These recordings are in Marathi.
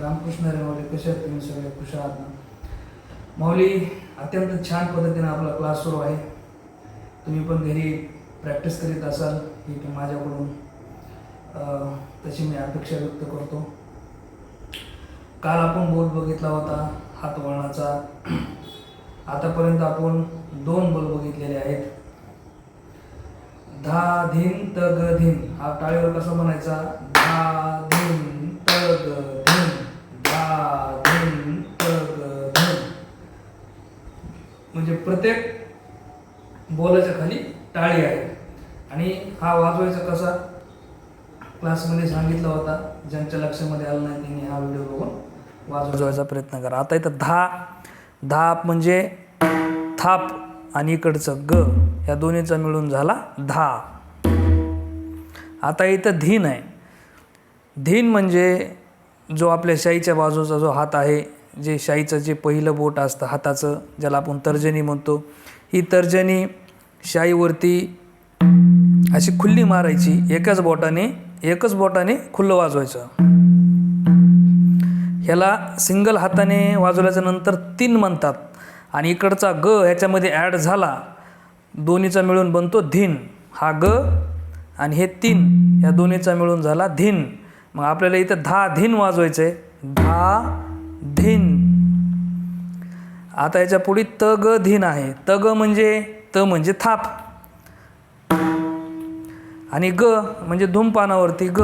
रामकृष्ण रे माऊली कसे आहेत तुम्ही सगळे? खुश आहात ना? माऊली अत्यंत छान पद्धतीने आपला क्लास सुरू आहे. तुम्ही पण घरी प्रॅक्टिस करीत असाल ही पण माझ्याकडून. तशी मी अपेक्षा व्यक्त करतो. काल आपण बोल बघितला होता हात वळणाचा आतापर्यंत आपण दोन बोल बघितलेले आहेत. धा धिन तग धिन हा टाळीवर कसा म्हणायचा? धा धिन प्रत्येक बोलाच्या खाली टाळी आहे. आणि हा वाजवायचा कसा? क्लासमध्ये सांगितला होता ज्यांच्या लक्षामध्ये आलं नाही त्यांनी हा व्हिडिओ बघून वाजवायचा प्रयत्न करा. आता इथं दहा दहा म्हणजे थाप आणि इकडचं ग या दोन्हीचा मिळून झाला दहा आता इथं धीन आहे. धीन म्हणजे जो आपल्या शाईच्या बाजूचा जो हात आहे जे शाईचं जे पहिलं बोट असतं हाताचं ज्याला आपण तर्जनी म्हणतो ही तर्जनी शाईवरती अशी खुल्ली मारायची एकाच बोटाने एकच बोटाने खुल्लं वाजवायचं. ह्याला सिंगल हाताने वाजवल्याच्या नंतर तीन म्हणतात. आणि इकडचा ग ह्याच्यामध्ये ॲड झाला दोन्हीचा मिळून बनतो धिन. हा ग आणि हे तीन ह्या दोन्हीचा मिळून झाला धिन. मग आपल्याला इथं दहा धीन वाजवायचं आहे दहा धिन. आता याच्यापुढे त ग धिन आहे. त ग म्हणजे त म्हणजे थाप. आणि ग म्हणजे धूमपानावरती ग.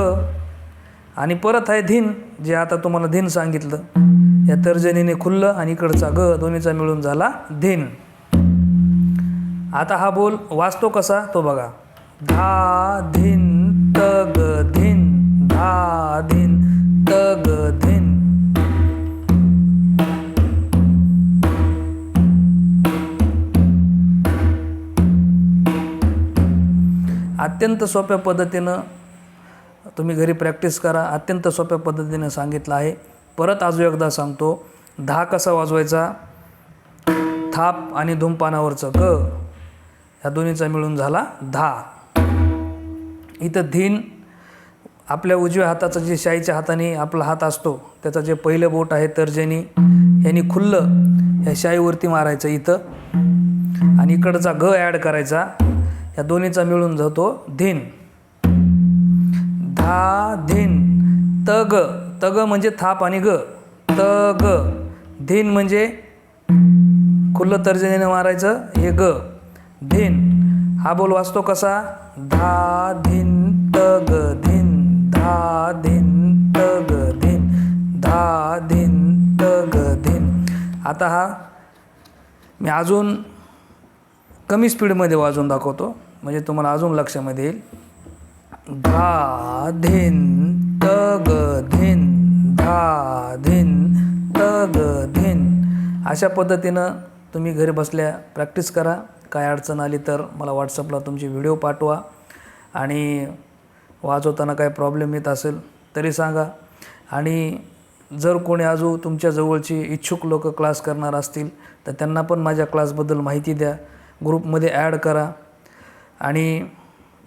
आणि परत आहे धिन जे आता तुम्हाला धिन सांगितलं. या तर्जनीने खुल्लं आणि इकडचा ग दोन्हीचा मिळून झाला धिन. आता हा बोल वाचतो कसा? तो बघा. धा धिन. अत्यंत सोप्या पद्धतीनं तुम्ही घरी प्रॅक्टिस करा. अत्यंत सोप्या पद्धतीनं सांगितलं आहे. परत अजून एकदा सांगतो. दहा कसा वाजवायचा? थाप आणि धूमपानावरचं ग. ह्या दोन्हीचा मिळून झाला दहा. इथं धीन आपल्या उजव्या हाताचं जे शाईच्या हाताने आपला हात असतो त्याचं जे पहिलं बोट आहे तर्जनी यांनी खुल्लं ह्या शाईवरती मारायचं इथं. आणि इकडचा ग ॲड करायचा. या दोन्हीचा मिळून जातो धिन. धा धिन. तग. तग म्हणजे थाप आणि ग. तग. धिन म्हणजे खुल्लं तर्जनीनं मारायचं हे ग. धिन. हा बोल वाचतो कसा? धा धिन तग धिन. धा धिन तग धिन. धा धिन तग धिन. आता हा. मी अजून कमी स्पीडमध्ये वाजवून दाखवतो. म्हणजे तुम्हाला अजून लक्षामध्ये येईल. धा धिन तग धिन धा धिन तग धिन. अशा पद्धतीनं तुम्ही घरी बसल्या प्रॅक्टिस करा. काय अडचण आली तर मला व्हॉट्सअपला तुमची व्हिडिओ पाठवा. आणि वाजवताना काय प्रॉब्लेम येत असेल तरी सांगा. आणि जर कोणी अजून तुमच्या जवळची इच्छुक लोक क्लास करणार असतील तर त्यांना पण माझ्या क्लासबद्दल माहिती द्या. ग्रुपमध्ये ॲड करा आणि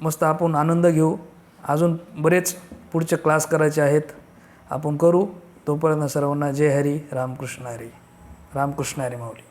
मस्त आपण आनंद घेऊ. अजून बरेच पुढचे क्लास करायचे आहेत. आपण करू. तोपर्यंत सर्वांना जय हरी. रामकृष्ण हरी. रामकृष्ण हरी माऊली.